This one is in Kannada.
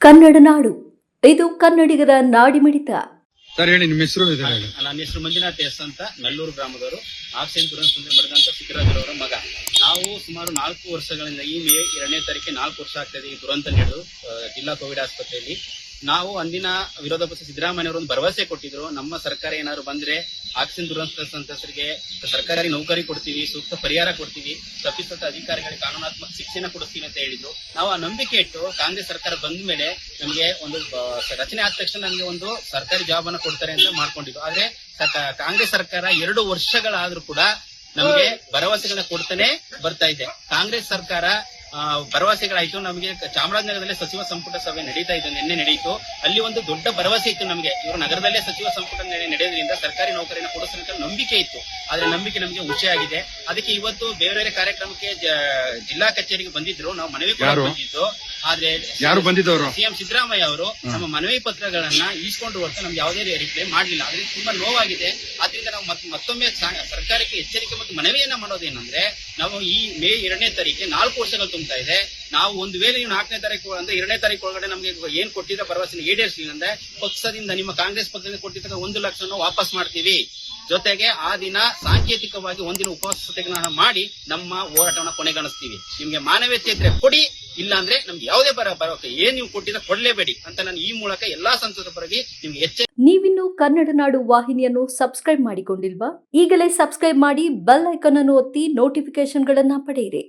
ಕನ್ನಡ ನಾಡು. ಇದು ಕನ್ನಡಿಗರ ನಾಡಿಮಿಡಿತ. ಸರ್ ಹೇಳಿ ನಿಮ್ಮ ಹೆಸರು ಇದೆ ಹೇಳಿ? ನನ್ನ ಹೆಸರು ಮಂಜುನಾಥ್ ಎಸ್ ಅಂತ ನಲ್ಲೂರು ಗ್ರಾಮದವರು. ಆಕ್ಸಿಜನ್ ಸುಂದರ ಬರೆದಂತ ಸಿದ್ದರಾಜರವರ ಮಗ. ನಾವು ಸುಮಾರು ನಾಲ್ಕು ವರ್ಷಗಳಿಂದ ಈ ಮೇ ಎರಡನೇ ತಾರೀಕಿಗೆ ನಾಲ್ಕು ವರ್ಷ ಆಗ್ತದೆ ಈ ದುರಂತ ನಡೆದು ಆ, ಜಿಲ್ಲಾ ಕೋವಿಡ್ ಆಸ್ಪತ್ರೆಯಲ್ಲಿ. ನಾವು ಅಂದಿನ ವಿರೋಧ ಪಕ್ಷ ಸಿದ್ದರಾಮಯ್ಯ ಒಂದು ಭರವಸೆ ಕೊಟ್ಟಿದ್ರು. ನಮ್ಮ ಸರ್ಕಾರ ಏನಾದ್ರು ಬಂದ್ರೆ ಆಕ್ಸಿಜನ್ ದುರಂತ ಸಂತ್ರಸ್ತರಿಗೆ ಸರ್ಕಾರಿ ನೌಕರಿ ಕೊಡ್ತೀವಿ, ಸೂಕ್ತ ಪರಿಹಾರ ಕೊಡ್ತೀವಿ ತಪ್ಪಿಸದ ಅಧಿಕಾರಿಗಳಿಗೆ ಕಾನೂನಾತ್ಮಕ ಶಿಕ್ಷಣ ಕೊಡಿಸ್ತೀವಿ ಅಂತ ಹೇಳಿದ್ರು. ನಾವು ಆ ನಂಬಿಕೆ ಇಟ್ಟು ಕಾಂಗ್ರೆಸ್ ಸರ್ಕಾರ ಬಂದ ಮೇಲೆ ನಮಗೆ ಒಂದು ರಚನೆ ಆದ ತಕ್ಷಣ ನಮಗೆ ಒಂದು ಸರ್ಕಾರಿ ಜಾಬ್ ಅನ್ನು ಕೊಡ್ತಾರೆ ಅಂತ ಮಾಡ್ಕೊಂಡಿದ್ರು. ಆದ್ರೆ ಕಾಂಗ್ರೆಸ್ ಸರ್ಕಾರ ಎರಡು ವರ್ಷಗಳಾದ್ರೂ ಕೂಡ ನಮಗೆ ಭರವಸೆಗಳನ್ನ ಕೊಡ್ತಾನೆ ಬರ್ತಾ ಇದೆ. ಕಾಂಗ್ರೆಸ್ ಸರ್ಕಾರ ಭರವಸೆಗಳಾಯ್ತು. ನಮಗೆ ಚಾಮರಾಜನಗರದಲ್ಲಿ ಸಚಿವ ಸಂಪುಟ ಸಭೆ ನಡೀತಾ ಇತ್ತು ನಿನ್ನೆ ನಡೆಯಿತು ಅಲ್ಲಿ ಒಂದು ದೊಡ್ಡ ಭರವಸೆ ಇತ್ತು ನಮಗೆ. ಇವರು ನಗರದಲ್ಲೇ ಸಚಿವ ಸಂಪುಟ ನಡೆ- ನಡೆಯೋದ್ರಿಂದ ಸರ್ಕಾರಿ ನೌಕರಿನ ಕೊಡಿಸಲಿಕ್ಕೆ ನಂಬಿಕೆ ಇತ್ತು. ಆದ್ರೆ ನಂಬಿಕೆ ನಮಗೆ ಆಗಿದೆ. ಅದಕ್ಕೆ ಇವತ್ತು ಬೇರೆ ಬೇರೆ ಕಾರ್ಯಕ್ರಮಕ್ಕೆ ಜಿಲ್ಲಾ ಕಚೇರಿಗೆ ಬಂದಿದ್ರು. ನಾವು ಮನವಿ ಕೂಡ? ಬಂದಿದ್ದು. ಆದ್ರೆ ಯಾರು ಬಂದಿದ್ದವರು? ಸಿಎಂ ಸಿದ್ದರಾಮಯ್ಯ ಅವರು ನಮ್ಮ ಮನವಿ ಪತ್ರಗಳನ್ನ ಈಸ್ಕೊಂಡು ಹೊರತು ನಮ್ಗೆ ಯಾವುದೇ ರಿಪ್ಲೈ ಮಾಡಲಿಲ್ಲ. ಅದ್ರಿಂದ ತುಂಬಾ ನೋವಾಗಿದೆ. ಆದ್ರಿಂದ ನಾವು ಮತ್- ಮತ್ತೊಮ್ಮೆ ಸರ್ಕಾರಕ್ಕೆ ಎಚ್ಚರಿಕೆ ಮತ್ತು ಮನವಿಯನ್ನ ಮಾಡೋದೇನಂದ್ರೆ ನಾವು ಈ ಮೇ ಎರಡನೇ ತಾರೀಕಿಗೆ ನಾಲ್ಕು ವರ್ಷಗಳು ತುಂಬ್ತಾ ಇದೆ. ನಾವು ಒಂದು ವೇಳೆ ನೀವು ನಾಲ್ಕನೇ ತಾರೀಕು ಅಂದ್ರೆ ಎರಡನೇ ತಾರೀಕು ಒಳಗಡೆ ನಮಗೆ ಏನ್ ಕೊಟ್ಟಿದ್ದ ಭರವಸೆ ಈಡೇರಿಸಲಿಲ್ಲ ಅಂದ್ರೆ ಪಕ್ಷದಿಂದ ನಿಮ್ಮ ಕಾಂಗ್ರೆಸ್ ಪಕ್ಷದಿಂದ ಕೊಟ್ಟಿದ್ದ ಒಂದು ಲಕ್ಷ ವಾಪಸ್ ಮಾಡ್ತೀವಿ. ಜೊತೆಗೆ ಆ ದಿನ ಸಾಂಕೇತಿಕವಾಗಿ ಒಂದಿನ ಉಪವಾಸ ಸತ್ಯಾಗ್ರಹ ಮಾಡಿ ನಮ್ಮ ಹೋರಾಟವನ್ನು ಕೊನೆಗಾಣಿಸ್ತೀವಿ. ನಿಮ್ಗೆ ಮಾನವೀಯತೆ ಇದ್ರೆ ಕೊಡಿ. ಇಲ್ಲ ಅಂದ್ರೆ ನಮ್ಗೆ ಯಾವುದೇ ಬರ ಬರೋಕೆ ಏನ್ ನೀವು ಕೊಟ್ಟಿದ್ರೆ ಕೊಡ್ಲೇಬೇಡಿ ಅಂತ ನಾನು ಈ ಮೂಲಕ ಎಲ್ಲಾ ಸಂಸದರ ಪರವಾಗಿ ನಿಮ್ಗೆ ಎಚ್ಚರಿಕೆ ನೀವಿನ್ನು ಕನ್ನಡ ನಾಡು ವಾಹಿನಿಯನ್ನು ಸಬ್ಸ್ಕ್ರೈಬ್ ಮಾಡಿಕೊಂಡಿಲ್ವಾ? ಈಗಲೇ ಸಬ್ಸ್ಕ್ರೈಬ್ ಮಾಡಿ ಬೆಲ್ ಐಕಾನ್ ಅನ್ನು ಒತ್ತಿ ನೋಟಿಫಿಕೇಶನ್ಗಳನ್ನ ಪಡೆಯಿರಿ.